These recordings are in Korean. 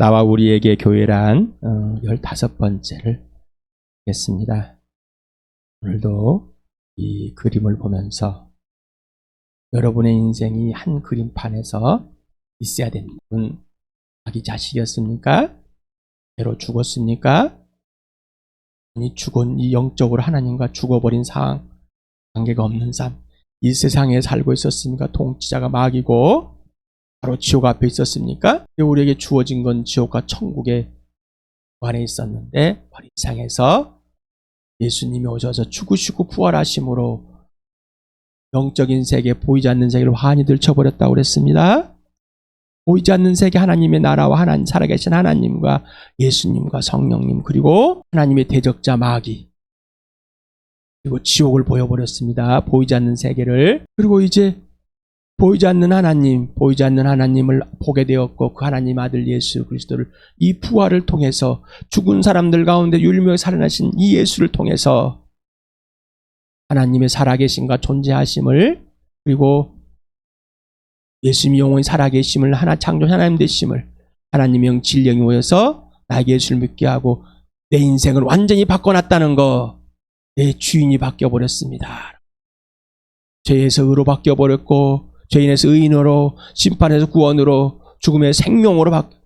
나와 우리에게 교회란 어, 15번째를 하겠습니다. 오늘도 이 그림을 보면서 여러분의 인생이 한 그림판에서 있어야 되는 분 자기 자식이었습니까? 배로 죽었습니까? 아니 죽은 이 영적으로 하나님과 죽어버린 상황 관계가 없는 삶 이 세상에 살고 있었습니까? 통치자가 마귀고 바로 지옥 앞에 있었습니까? 우리에게 주어진 건 지옥과 천국의 안에 있었는데 세상에서 예수님이 오셔서 죽으시고 부활하심으로 영적인 세계, 보이지 않는 세계를 환히 들쳐버렸다고 그랬습니다. 보이지 않는 세계 하나님의 나라와 하나님 살아계신 하나님과 예수님과 성령님 그리고 하나님의 대적자 마귀 그리고 지옥을 보여버렸습니다. 보이지 않는 세계를 그리고 이제 보이지 않는 하나님, 보이지 않는 하나님을 보게 되었고 그 하나님 아들 예수 그리스도를 이 부활을 통해서 죽은 사람들 가운데 율명에 살아나신 이 예수를 통해서 하나님의 살아계심과 존재하심을 그리고 예수님이 영원히 살아계심을 하나 창조 하나님 되심을 하나님의 영 진령이 모여서 나에게 예수를 믿게 하고 내 인생을 완전히 바꿔놨다는 거 내 주인이 바뀌어버렸습니다. 죄에서 의로 바뀌어버렸고 죄인에서 의인으로 심판에서 구원으로 죽음의 생명으로 바뀌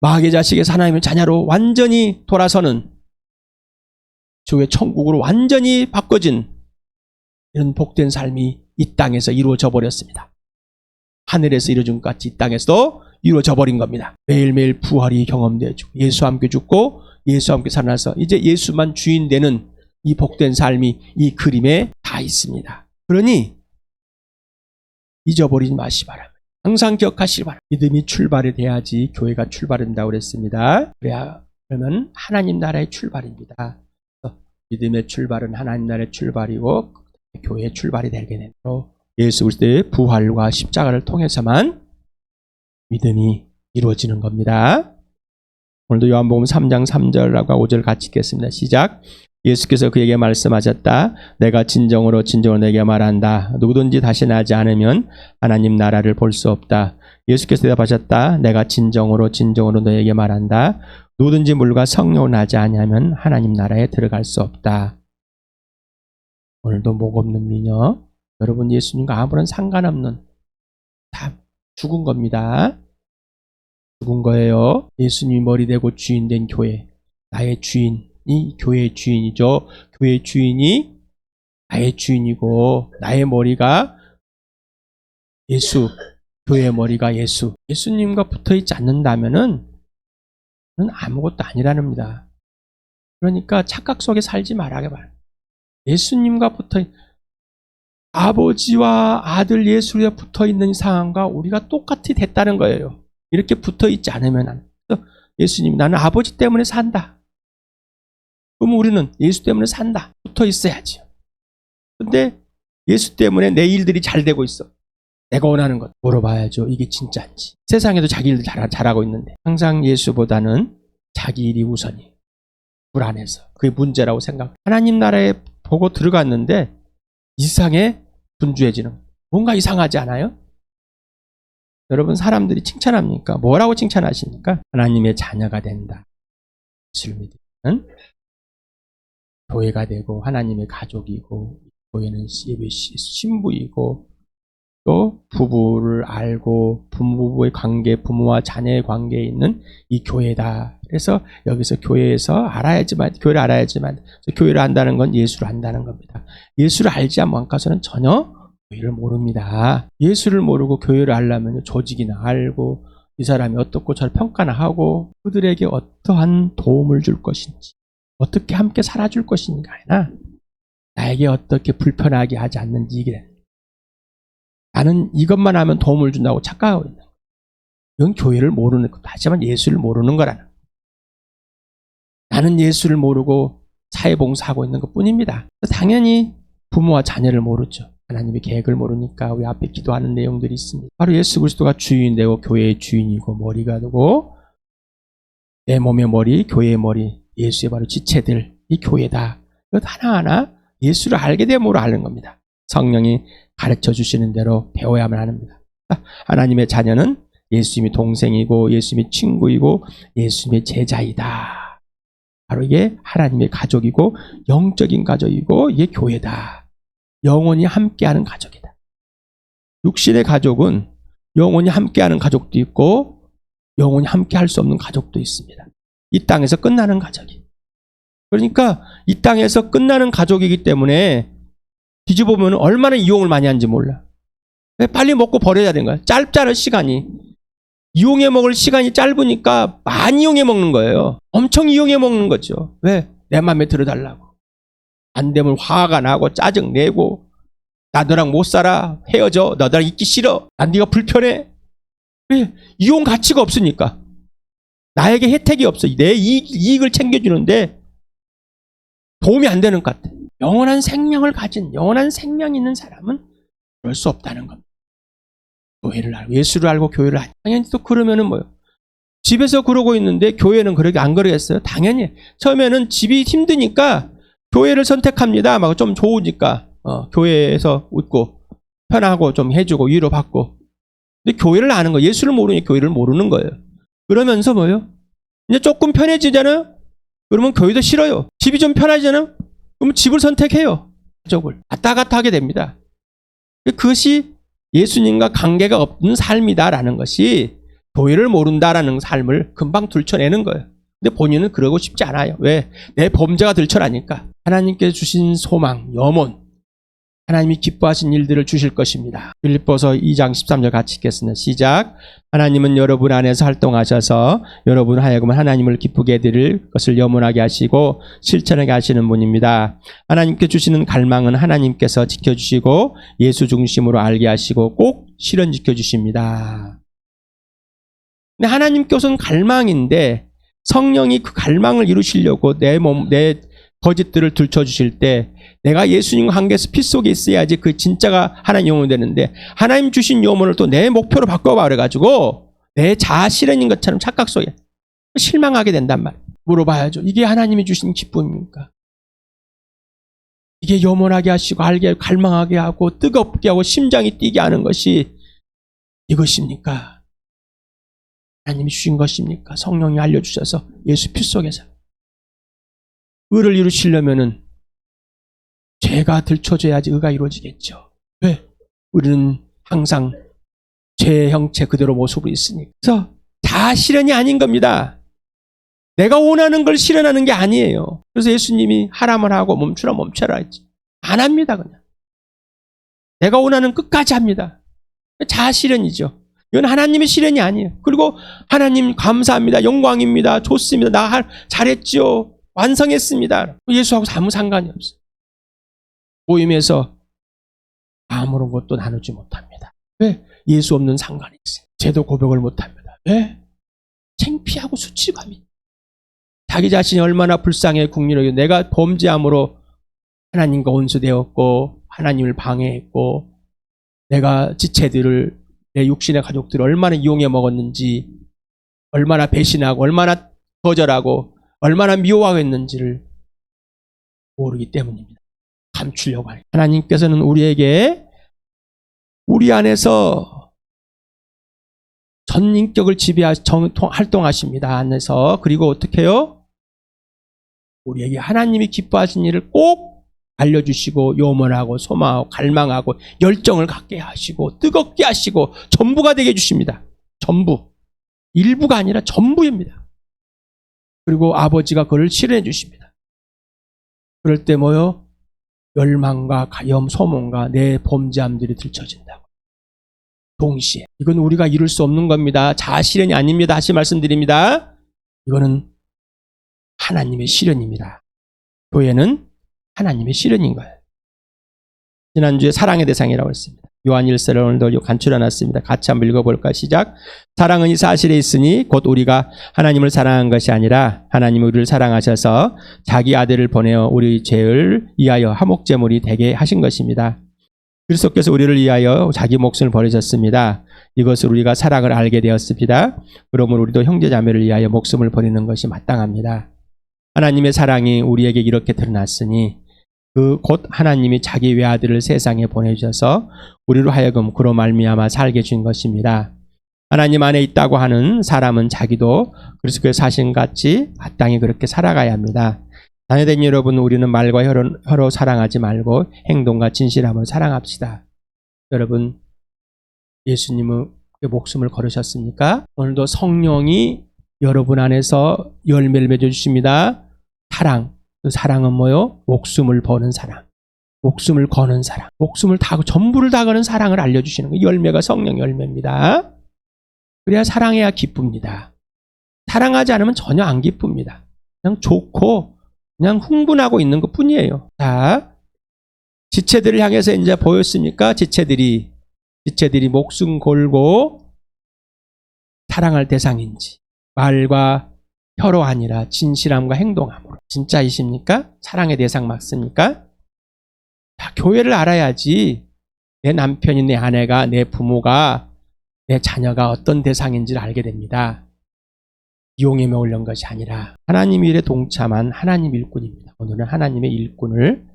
마귀의 자식에서 하나님의 자녀로 완전히 돌아서는 주의 천국으로 완전히 바꿔진 이런 복된 삶이 이 땅에서 이루어져 버렸습니다. 하늘에서 이루어진 것 같이 이 땅에서도 이루어져 버린 겁니다. 매일매일 부활이 경험되어지고 예수와 함께 죽고 예수와 함께 살아나서 이제 예수만 주인 되는 이 복된 삶이 이 그림에 다 있습니다. 그러니 잊어버리지 마시 바랍니다. 항상 기억하시기 바랍니다. 믿음이 출발이 돼야지 교회가 출발한다고 그랬습니다. 그러면 하나님 나라의 출발입니다. 믿음의 출발은 하나님 나라의 출발이고 교회의 출발이 되게 되므로 예수 그리스도의 부활과 십자가를 통해서만 믿음이 이루어지는 겁니다. 오늘도 요한복음 3장 3절과 5절 같이 읽겠습니다. 시작. 예수께서 그에게 말씀하셨다. 내가 진정으로 진정으로 내게 말한다. 누구든지 다시 나지 않으면 하나님 나라를 볼 수 없다. 예수께서 대답하셨다. 내가 진정으로 진정으로 너에게 말한다. 누구든지 물과 성령을 나지 않으면 하나님 나라에 들어갈 수 없다. 오늘도 목 없는 미녀. 여러분 예수님과 아무런 상관없는 다 죽은 겁니다. 죽은 거예요. 예수님이 머리 되고 주인 된 교회. 나의 주인 이 교회의 주인이죠. 교회의 주인이 나의 주인이고 나의 머리가 예수. 교회의 머리가 예수. 예수님과 붙어 있지 않는다면은 아무것도 아니라는 겁니다. 그러니까 착각 속에 살지 말아게 말. 예수님과 붙어 있 아버지와 아들 예수에 붙어 있는 상황과 우리가 똑같이 됐다는 거예요. 이렇게 붙어 있지 않으면. 예수님, 나는 아버지 때문에 산다. 그럼 우리는 예수 때문에 산다. 붙어 있어야지. 근데 예수 때문에 내 일들이 잘 되고 있어. 내가 원하는 것 물어봐야죠. 이게 진짜인지. 세상에도 자기 일들 잘, 잘하고 있는데 항상 예수보다는 자기 일이 우선이. 불안해서. 그게 문제라고 생각. 하나님 나라에 보고 들어갔는데 이상해 분주해지는. 뭔가 이상하지 않아요? 여러분 사람들이 칭찬합니까? 뭐라고 칭찬하십니까? 하나님의 자녀가 된다. 예수를 믿으면 교회가 되고 하나님의 가족이고 교회는 예배 신부이고 또 부부를 알고 부부의 관계, 부모와 자녀의 관계에 있는 이 교회다. 그래서 여기서 교회에서 알아야지만 교회를 알아야지만 교회를 안다는 건 예수를 안다는 겁니다. 예수를 알지 않고서는 전혀 교회를 모릅니다. 예수를 모르고 교회를 알려면 조직이나 알고 이 사람이 어떻고 저를 평가나 하고 그들에게 어떠한 도움을 줄 것인지 어떻게 함께 살아줄 것인가나 나에게 어떻게 불편하게 하지 않는지 이게 나는 이것만 하면 도움을 준다고 착각하고 있는 거예요. 이건 교회를 모르는 것, 하지만 예수를 모르는 거라는. 나는 예수를 모르고 사회봉사하고 있는 것 뿐입니다. 당연히 부모와 자녀를 모르죠. 하나님의 계획을 모르니까 우리 앞에 기도하는 내용들이 있습니다. 바로 예수 그리스도가 주인 되고 교회의 주인이고 머리가 되고 내 몸의 머리, 교회의 머리, 예수의 바로 지체들, 이 교회다. 이것 하나하나 예수를 알게 되므로 아는 겁니다. 성령이 가르쳐 주시는 대로 배워야만 합니다. 하나님의 자녀는 예수님이 동생이고 예수님이 친구이고 예수님의 제자이다. 바로 이게 하나님의 가족이고 영적인 가족이고 이게 교회다. 영원히 함께하는 가족이다. 육신의 가족은 영원히 함께하는 가족도 있고 영원히 함께할 수 없는 가족도 있습니다. 이 땅에서 끝나는 가족이. 그러니까 이 땅에서 끝나는 가족이기 때문에 뒤집어 보면 얼마나 이용을 많이 하는지 몰라. 왜 빨리 먹고 버려야 되는 거야? 짧잖아 시간이. 이용해 먹을 시간이 짧으니까 많이 이용해 먹는 거예요. 엄청 이용해 먹는 거죠. 왜? 내 맘에 들어달라고. 안 되면 화가 나고 짜증 내고 나 너랑 못 살아 헤어져 너 나랑 있기 싫어 난 네가 불편해 왜 이용 가치가 없으니까 나에게 혜택이 없어. 내 이익, 이익을 챙겨주는데 도움이 안 되는 것 같아. 영원한 생명을 가진 영원한 생명이 있는 사람은 그럴 수 없다는 겁니다. 교회를 알고 예수를 알고 교회를 알고 당연히 또 그러면은 뭐요? 집에서 그러고 있는데 교회는 그렇게 안 그러겠어요? 당연히. 처음에는 집이 힘드니까 교회를 선택합니다. 막 좀 좋으니까 어, 교회에서 웃고 편하고 좀 해주고 위로받고. 근데 교회를 아는 거 예수를 모르니 교회를 모르는 거예요 그러면서 뭐요? 이제 조금 편해지잖아요? 그러면 교회도 싫어요. 집이 좀 편하잖아요? 그러면 집을 선택해요. 가족을. 왔다 갔다 하게 됩니다. 그것이 예수님과 관계가 없는 삶이다라는 것이 교회를 모른다라는 삶을 금방 들춰내는 거예요. 근데 본인은 그러고 싶지 않아요. 왜? 내 범죄가 들춰나니까. 하나님께 주신 소망, 염원 하나님이 기뻐하신 일들을 주실 것입니다. 빌립보서 2장 13절 같이 읽겠습니다. 시작. 하나님은 여러분 안에서 활동하셔서 여러분 하여금 하나님을 기쁘게 해드릴 것을 염원하게 하시고 실천하게 하시는 분입니다. 하나님께 주시는 갈망은 하나님께서 지켜주시고 예수 중심으로 알게 하시고 꼭 실현 지켜 주십니다. 근데 하나님께서는 갈망인데 성령이 그 갈망을 이루시려고 내 몸, 내 거짓들을 들춰주실 때 내가 예수님과 관계에서 피 속에 있어야지 그 진짜가 하나님 영혼이 되는데 하나님 주신 영혼을 또 내 목표로 바꿔버려가지고 내 자아 실현인 것처럼 착각 속에 실망하게 된단 말이에요. 물어봐야죠. 이게 하나님이 주신 기쁨입니까? 이게 염원하게 하시고 알게 갈망하게 하고 뜨겁게 하고 심장이 뛰게 하는 것이 이것입니까? 하나님이 주신 것입니까? 성령이 알려주셔서 예수 피 속에서 의를 이루시려면은 죄가 들춰져야지 의가 이루어지겠죠. 왜? 우리는 항상 죄의 형체 그대로 모습으로 있으니까. 그래서 다 실현이 아닌 겁니다. 내가 원하는 걸 실현하는 게 아니에요. 그래서 예수님이 하라면 하고 멈추라 멈춰라 했지. 안 합니다, 그냥. 내가 원하는 끝까지 합니다. 자아 실현이죠. 이건 하나님의 실현이 아니에요. 그리고 하나님 감사합니다. 영광입니다. 좋습니다. 나 할, 잘했죠. 완성했습니다. 예수하고 아무 상관이 없어요. 모임에서 아무런 것도 나누지 못합니다. 왜? 예수 없는 상관이 있어요. 제도 고백을 못합니다. 왜? 창피하고 수치감이. 자기 자신이 얼마나 불쌍해 국민에게 내가 범죄함으로 하나님과 온수되었고 하나님을 방해했고 내가 지체들을 내 육신의 가족들을 얼마나 이용해 먹었는지 얼마나 배신하고 얼마나 거절하고 얼마나 미워하겠는지를 모르기 때문입니다. 감추려고 하니 하나님께서는 우리에게 우리 안에서 전 인격을 지배하 정, 통, 활동하십니다. 안에서 그리고 어떻게 해요? 우리에게 하나님이 기뻐하신 일을 꼭 알려주시고 요원하고 소망하고 갈망하고 열정을 갖게 하시고 뜨겁게 하시고 전부가 되게 해주십니다. 전부 일부가 아니라 전부입니다. 그리고 아버지가 그를 실현해 주십니다. 그럴 때 뭐요? 열망과 가염, 소몽과 내 범죄함들이 들춰진다고. 동시에 이건 우리가 이룰 수 없는 겁니다. 자아 실현이 아닙니다. 다시 말씀드립니다. 이거는 하나님의 실현입니다. 교회는 하나님의 실현인 거예요. 지난주에 사랑의 대상이라고 했습니다. 요한 1서를 오늘도 간추려 놨습니다. 같이 한번 읽어볼까 시작. 사랑은 이 사실에 있으니 곧 우리가 하나님을 사랑한 것이 아니라 하나님이 우리를 사랑하셔서 자기 아들을 보내어 우리 죄를 위하여 화목제물이 되게 하신 것입니다. 그리스도께서 우리를 위하여 자기 목숨을 버리셨습니다. 이것을 우리가 사랑을 알게 되었습니다. 그러므로 우리도 형제자매를 위하여 목숨을 버리는 것이 마땅합니다. 하나님의 사랑이 우리에게 이렇게 드러났으니 그 곧 하나님이 자기 외아들을 세상에 보내주셔서 우리로 하여금 그로 말미암아 살게 준 것입니다. 하나님 안에 있다고 하는 사람은 자기도 그리스도의 사신같이 마땅히 그렇게 살아가야 합니다. 자녀된 여러분, 우리는 말과 혀로, 혀로 사랑하지 말고 행동과 진실함으로 사랑합시다. 여러분, 예수님은 목숨을 걸으셨습니까? 오늘도 성령이 여러분 안에서 열매를 맺어주십니다. 사랑. 그 사랑은 뭐요? 목숨을 버는 사랑. 목숨을 거는 사랑. 목숨을 다, 전부를 다 거는 사랑을 알려주시는 거. 열매가 성령 열매입니다. 그래야 사랑해야 기쁩니다. 사랑하지 않으면 전혀 안 기쁩니다. 그냥 좋고, 그냥 흥분하고 있는 것 뿐이에요. 자, 지체들을 향해서 이제 보였습니까? 지체들이, 지체들이 목숨 걸고 사랑할 대상인지, 말과 혀로 아니라 진실함과 행동함으로. 진짜이십니까? 사랑의 대상 맞습니까? 자, 교회를 알아야지 내 남편이 내 아내가 내 부모가 내 자녀가 어떤 대상인지를 알게 됩니다. 이용에 매울련 것이 아니라 하나님 일에 동참한 하나님 일꾼입니다. 오늘은 하나님의 일꾼을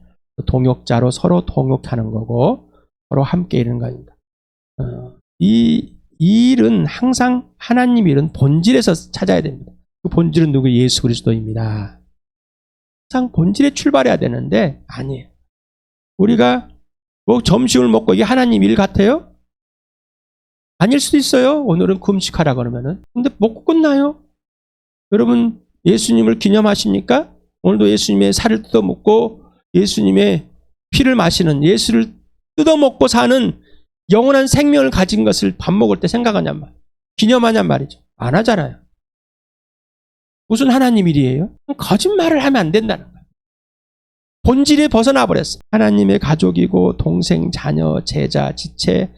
동역자로 서로 동역하는 거고 서로 함께 이루는 겁니다. 어, 이, 이 일은 항상 하나님 일은 본질에서 찾아야 됩니다. 그 본질은 누구? 예수 그리스도입니다. 항상 본질에 출발해야 되는데 아니에요. 우리가 뭐 점심을 먹고 이게 하나님 일 같아요? 아닐 수도 있어요. 오늘은 금식하라 그러면은. 근데 먹고 끝나요. 여러분 예수님을 기념하십니까? 오늘도 예수님의 살을 뜯어 먹고 예수님의 피를 마시는 예수를 뜯어 먹고 사는 영원한 생명을 가진 것을 밥 먹을 때 생각하냔 말. 기념하냔 말이죠. 안 하잖아요. 무슨 하나님 일이에요? 거짓말을 하면 안 된다는 거예요. 본질에 벗어나 버렸어요. 하나님의 가족이고 동생, 자녀, 제자, 지체,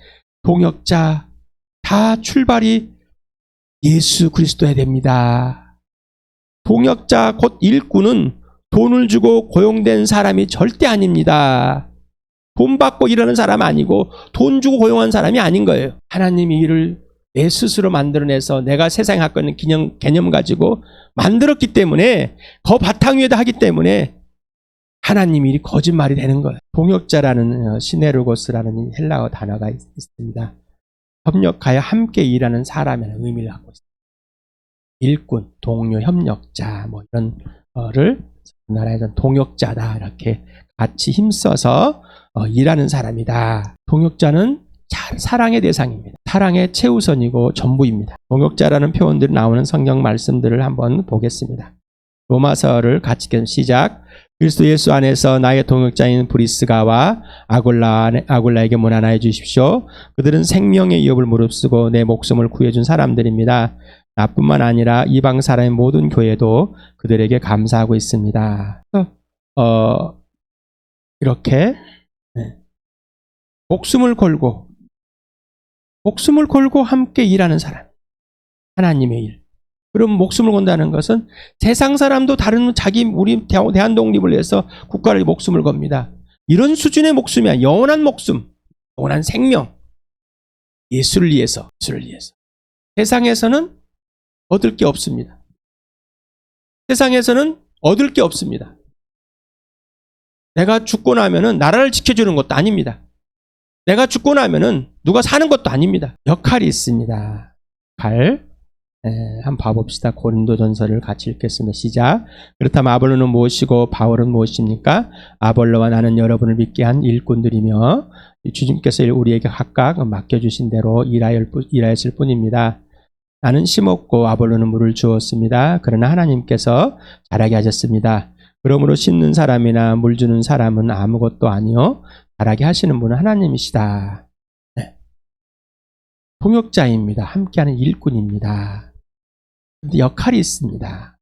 동역자 다 출발이 예수 그리스도야 됩니다. 동역자 곧 일꾼은 돈을 주고 고용된 사람이 절대 아닙니다. 돈 받고 일하는 사람 아니고 돈 주고 고용한 사람이 아닌 거예요. 하나님이 일을 내 스스로 만들어내서 내가 세상에 갖고 있는 개념, 개념 가지고 만들었기 때문에 그 바탕 위에다 하기 때문에 하나님 일이 거짓말이 되는 거예요. 동역자라는 어, 시네르고스라는 헬라어 단어가 있, 있습니다. 협력하여 함께 일하는 사람이라는 의미를 갖고 있습니다. 일꾼, 동료, 협력자 뭐 이런 거를 나라에서는 동역자다 이렇게 같이 힘써서 어, 일하는 사람이다. 동역자는 자- 사랑의 대상입니다. 사랑의 최우선이고 전부입니다. 동역자라는 표현들이 나오는 성경 말씀들을 한번 보겠습니다. 로마서를 같이 읽 시작. 그리스도 예수 안에서 나의 동역자인 브리스가와 아굴라, 아굴라에게 문안하여 주십시오. 그들은 생명의 위협을 무릅쓰고 내 목숨을 구해준 사람들입니다. 나뿐만 아니라 이방 사람의 모든 교회도 그들에게 감사하고 있습니다. 어, 이렇게 네. 목숨을 걸고 목숨을 걸고 함께 일하는 사람. 하나님의 일. 그럼 목숨을 건다는 것은 세상 사람도 다른 자기 우리 대- 대한 독립을 위해서 국가를 목숨을 겁니다. 이런 수준의 목숨이 아니라 영원한 목숨, 영원한 생명. 예수를 위해서, 예수를 위해서. 세상에서는 얻을 게 없습니다. 세상에서는 얻을 게 없습니다. 내가 죽고 나면은 나라를 지켜주는 것도 아닙니다. 내가 죽고 나면은 누가 사는 것도 아닙니다. 역할이 있습니다. 역할. 에, 한번 봐봅시다. 고린도 전서를 같이 읽겠습니다. 시작. 그렇다면 아볼로는 무엇이고 바울은 무엇입니까? 아볼로와 나는 여러분을 믿게 한 일꾼들이며 주님께서 우리에게 각각 맡겨주신 대로 일하였, 일하였을 뿐입니다. 나는 심었고 아볼로는 물을 주었습니다. 그러나 하나님께서 자라게 하셨습니다. 그러므로 심는 사람이나 물 주는 사람은 아무것도 아니요 자라게 하시는 분은 하나님이시다. 네. 통역자입니다. 함께하는 일꾼입니다. 근데 역할이 있습니다.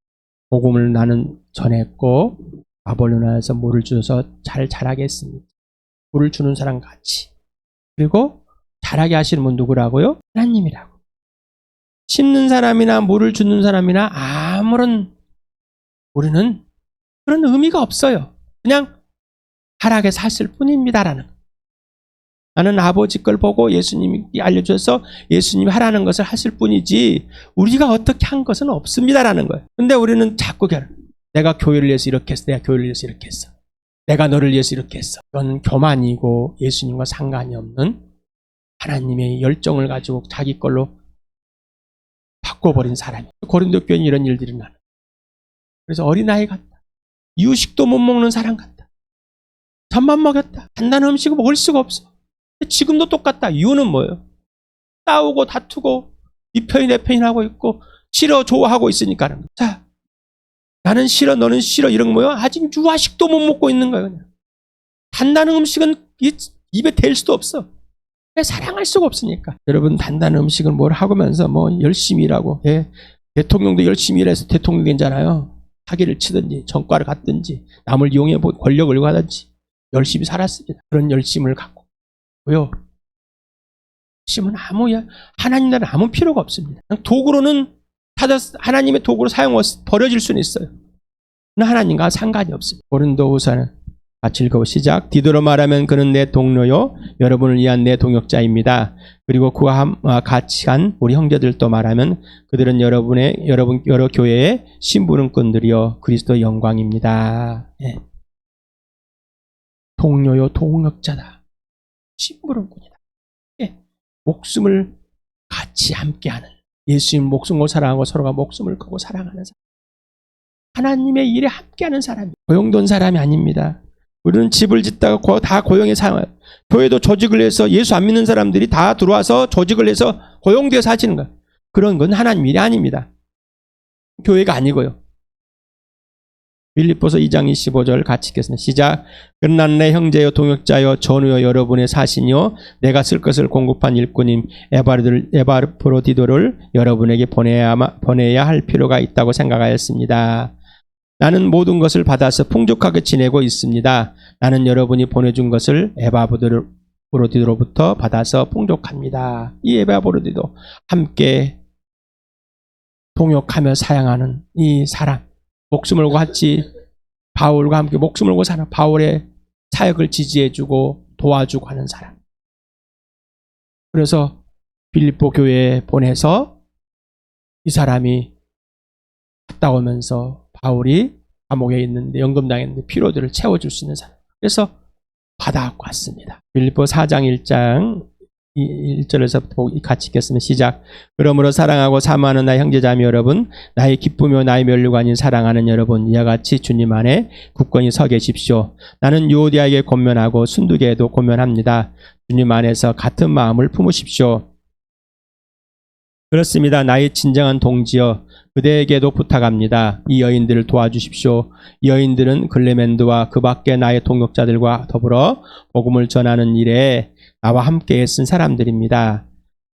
복음을 나는 전했고 아볼로나에서 물을 주어서 잘 자라게 했습니다. 물을 주는 사람 같이. 그리고 자라게 하시는 분 누구라고요? 하나님이라고. 심는 사람이나 물을 주는 사람이나 아무런 우리는 그런 의미가 없어요. 그냥 하락에 샀을 뿐입니다라는. 나는 아버지 걸 보고 예수님이 알려줘서 예수님이 하라는 것을 하실 뿐이지 우리가 어떻게 한 것은 없습니다라는 거예요. 근데 우리는 자꾸 결 내가 교회를 위해서 이렇게 했어. 내가 교회를 위해서 이렇게 했어. 내가 너를 위해서 이렇게 했어. 이건 교만이고 예수님과 상관이 없는 하나님의 열정을 가지고 자기 걸로 바꿔버린 사람이. 고린도 교회는 이런 일들이 나는. 그래서 어린아이 같다. 이유식도 못 먹는 사람 같다. 잠만 먹였다. 단단한 음식을 먹을 수가 없어. 지금도 똑같다. 이유는 뭐예요? 싸우고 다투고 이 편이 내 편이 하고 있고 싫어 좋아하고 있으니까. 자, 나는 싫어 너는 싫어 이런 거 뭐예요? 아직 유아식도 못 먹고 있는 거예요. 그냥. 단단한 음식은 이- 입에 댈 수도 없어. 왜 사랑할 수가 없으니까. 여러분 단단한 음식을 뭘 하고면서 뭐 열심히 일하고 예, 대통령도 열심히 일해서 대통령 된잖아요. 사기를 치든지 전과를 갔든지 남을 이용해 보- 권력을 가든지 열심히 살았습니다. 그런 열심을 갖고 고요. 열심은 아무 야- 하나님 나라 아무 필요가 없습니다. 도구로는 받아 하나님의 도구로 사용 버려질 수는 있어요. 하나님과 상관이 없습니다. 고린도후서는 같이 읽어 시작. 디도로 말하면 그는 내 동료요 여러분을 위한 내 동역자입니다. 그리고 그와 함- 아, 같이 간 우리 형제들도 말하면 그들은 여러분의 여러분 여러 교회의 신부름꾼들이요 그리스도 영광입니다. 예. 동료요 동역자다. 신부름꾼이다. 예. 목숨을 같이 함께하는 예수님 목숨을 사랑하고 서로가 목숨을 걸고 사랑하는 사람. 하나님의 일에 함께하는 사람이 고용된 사람이 아닙니다. 우리는 집을 짓다가 고- 다 고용에 사용해요. 교회도 조직을 해서 예수 안 믿는 사람들이 다 들어와서 조직을 해서 고용되어서 하시는 거예요. 그런 건 하나님 일이 아닙니다. 교회가 아니고요. 빌립보서 2장 25절 같이 읽겠습니다. 시작. 내 형제여 동역자여 전우여 여러분의 사신이요 내가 쓸 것을 공급한 일꾼임 에바르들 에바르프로디도를 여러분에게 보내야 보내야 할 필요가 있다고 생각하였습니다. 나는 모든 것을 받아서 풍족하게 지내고 있습니다. 나는 여러분이 보내준 것을 에바브로디도로부터 받아서 풍족합니다. 이 에바브로디도 함께 동역하며 사양하는 이 사람, 목숨을 걸고 같이 바울과 함께 목숨을 걸고 사는 바울의 사역을 지지해주고 도와주고 하는 사람. 그래서 빌립보 교회에 보내서 이 사람이 갔다 오면서 바울이 감옥에 있는데 연금당했는데 피로들을 채워줄 수 있는 사람. 그래서 받아갖고 왔습니다. 빌립보 4장 1장 1절에서부터 같이 읽겠습니다. 시작. 그러므로 사랑하고 사모하는 나의 형제자매 여러분, 나의 기쁘며 나의 아닌 사랑하는 여러분, 이와 같이 주님 안에 굳건히 서 계십시오. 나는 유오디아에게 권면하고 순두개에도 권면합니다. 주님 안에서 같은 마음을 품으십시오. 그렇습니다. 나의 진정한 동지여, 그대에게도 부탁합니다. 이 여인들을 도와주십시오. 이 여인들은 글레멘드와 그 밖에 나의 동역자들과 더불어 복음을 전하는 일에 나와 함께 애쓴 사람들입니다.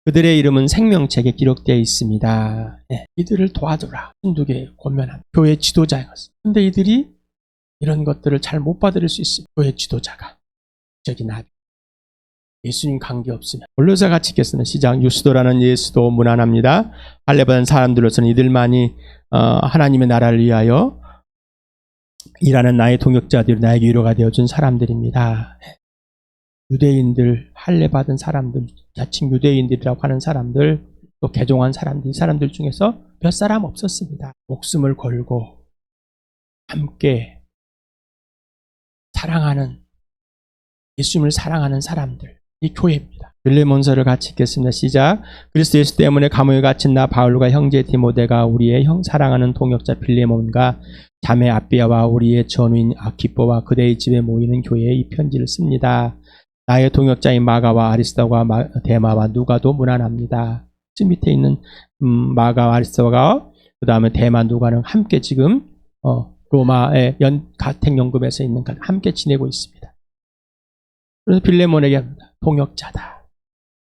그들의 이름은 생명책에 기록되어 있습니다. 네, 이들을 도와줘라. 순두개 권면한 교회 지도자였어. 근데 이들이 이런 것들을 잘 못 받을 수 있어요. 교회 지도자가. 저기 나비. 예수님 관계 없으면. 원로사 같이 읽겠습니다. 시작. 유스도라는 예수도 무난합니다. 할례받은 사람들로서는 이들만이 어, 하나님의 나라를 위하여 일하는 나의 동역자들이 나에게 위로가 되어준 사람들입니다. 유대인들, 할례받은 사람들, 자칭 유대인들이라고 하는 사람들, 또 개종한 사람들, 이 사람들 중에서 몇 사람 없었습니다. 목숨을 걸고 함께 사랑하는 예수님을 사랑하는 사람들, 이 교회입니다. 빌레몬서를 같이 읽겠습니다. 시작. 그리스도 예수 때문에 감옥에 갇힌 나 바울과 형제 디모데가 우리의 형 사랑하는 동역자 빌레몬과 자매 아비아와 우리의 전우인 아키뽀와 그대의 집에 모이는 교회에 이 편지를 씁니다. 나의 동역자인 마가와 아리스도와 마- 데마와 누가도 무난합니다. 지금 밑에 있는 음, 마가와 아리스도가 그 다음에 데마 누가는 함께 지금 어, 로마의 연 가택 연금에서 있는 가- 함께 지내고 있습니다. 그래서 빌레몬에게 합니다. 동역자다.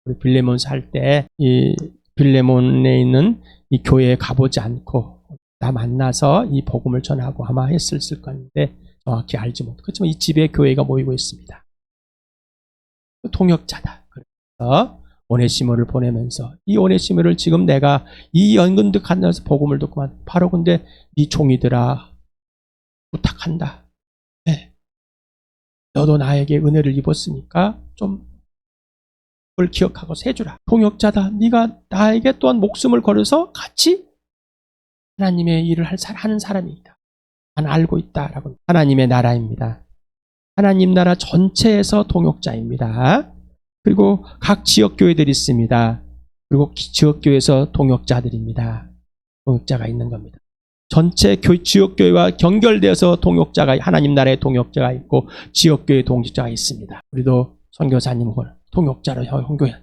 우리 빌레몬 살 때 이 빌레몬에 있는 이 교회에 가보지 않고 나 만나서 이 복음을 전하고 아마 했을 건데 정확히 알지 못. 그렇지만 이 집에 교회가 모이고 있습니다. 동역자다. 그래서 오네시모를 보내면서 이 오네시모를 지금 내가 이 연근득 하면서 복음을 듣고만 바로 근데 네 종이들아 부탁한다. 네. 너도 나에게 은혜를 입었으니까 좀 그걸 기억하고 세주라. 동역자다. 네가 나에게 또한 목숨을 걸어서 같이 하나님의 일을 하는 사람이다. 난 알고 있다라고 하나님의 나라입니다. 하나님 나라 전체에서 동역자입니다. 그리고 각 지역 교회들이 있습니다. 그리고 기- 지역 교회에서 동역자들입니다. 동역자가 있는 겁니다. 전체 교, 지역 교회와 연결되어서 동역자가 하나님 나라의 동역자가 있고 지역 교회 동역자가 있습니다. 우리도 선교사님 을 동역자로 hon교회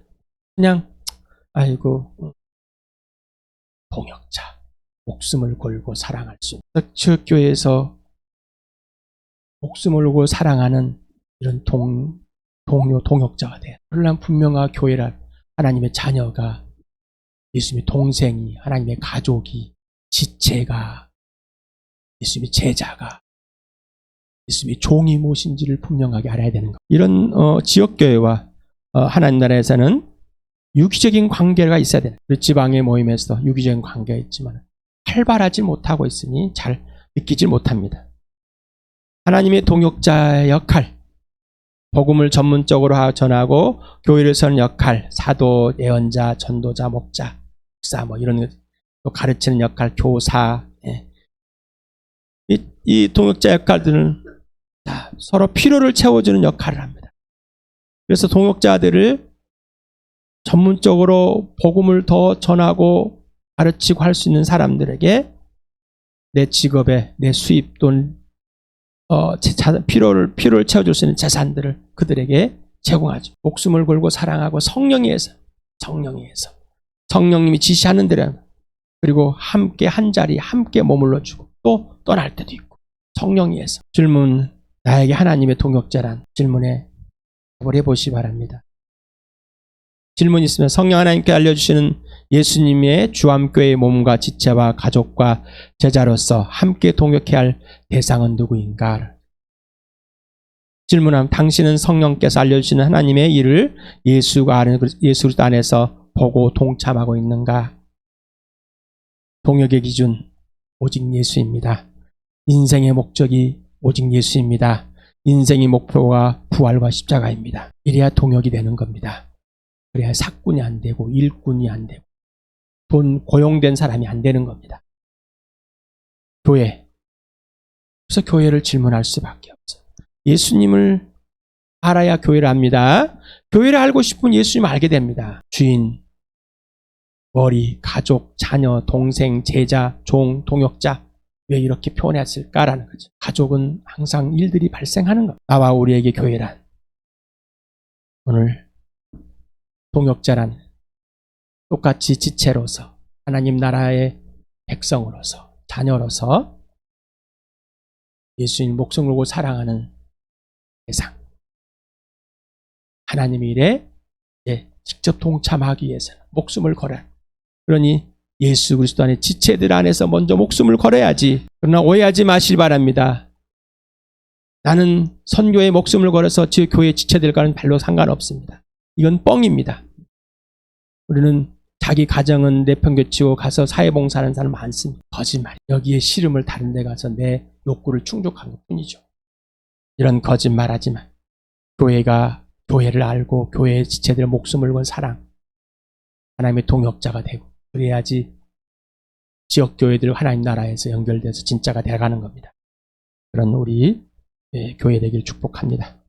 그냥 아이고 음, 동역자 목숨을 걸고 사랑할 수 있는 지역 교회에서 목숨을 걸고 사랑하는 이런 동 동요 동역자가 돼요. 그러려면 분명한 교회라 하나님의 자녀가 예수님의 동생이 하나님의 가족이 지체가 예수님의 제자가 예수님의 종이 무엇인지를 분명하게 알아야 되는 것. 이런 어, 지역교회와 어, 하나님 나라에서는 유기적인 관계가 있어야 되는. 우리 지방의 모임에서 유기적인 관계가 있지만 활발하지 못하고 있으니 잘 느끼질 못합니다. 하나님의 동역자의 역할, 복음을 전문적으로 하- 전하고 교회를 서는 역할, 사도, 예언자, 전도자, 목자, 목사 뭐 이런 것, 또 가르치는 역할, 교사, 예. 이, 이 동역자 역할들은 다 서로 필요를 채워주는 역할을 합니다. 그래서 동역자들을 전문적으로 복음을 더 전하고 가르치고 할 수 있는 사람들에게 내 직업에 내 수입 돈 어, 필요를 필요를 채워줄 수 있는 재산들을 그들에게 제공하죠. 목숨을 걸고 사랑하고 성령에 의해서 성령에 의해서 성령님이 지시하는 대로 그리고 함께 한 자리 함께 머물러 주고 또 떠날 때도 있고 성령에 의해서 질문 나에게 하나님의 동역자란 질문에 답을 해보시 기 바랍니다. 질문 있으면 성령 하나님께 알려주시는 예수님의 주암교회의 몸과 지체와 가족과 제자로서 함께 동역해야 할 대상은 누구인가? 질문하면 당신은 성령께서 알려주시는 하나님의 일을 예수가 아는 예수 안에서 보고 동참하고 있는가? 동역의 기준 오직 예수입니다. 인생의 목적이 오직 예수입니다. 인생의 목표가 부활과 십자가입니다. 이래야 동역이 되는 겁니다. 그래야 사꾼이 안 되고 일꾼이 안 되고 돈 고용된 사람이 안 되는 겁니다. 교회. 그래서 교회를 질문할 수밖에 없어요. 예수님을 알아야 교회를 압니다. 교회를 알고 싶으면 예수님을 알게 됩니다. 주인, 머리, 가족, 자녀, 동생, 제자, 종, 동역자. 왜 이렇게 표현했을까라는 거죠. 가족은 항상 일들이 발생하는 것. 나와 우리에게 교회란. 오늘 동역자란 똑같이 지체로서 하나님 나라의 백성으로서 자녀로서 예수님 목숨 걸고 사랑하는 대상. 하나님 일에 이제 직접 동참하기 위해서는 목숨을 걸어야 그러니 예수 그리스도 안에 지체들 안에서 먼저 목숨을 걸어야지. 그러나 오해하지 마실 바랍니다. 나는 선교에 목숨을 걸어서 지 교회 지체들과는 별로 상관없습니다 이건 뻥입니다 우리는 자기 가정은 내팽개치고 가서 사회봉사하는 사람 많습니다. 거짓말. 여기에 씨름을 다른 데 가서 내 욕구를 충족한 것 뿐이죠. 이런 거짓말 하지 마. 교회가 교회를 알고 교회의 지체들의 목숨을 건 사랑. 하나님의 동역자가 되고 그래야지 지역 교회들 하나님 나라에서 연결돼서 진짜가 돼가는 겁니다. 그런 우리 예, 교회 되기를 축복합니다.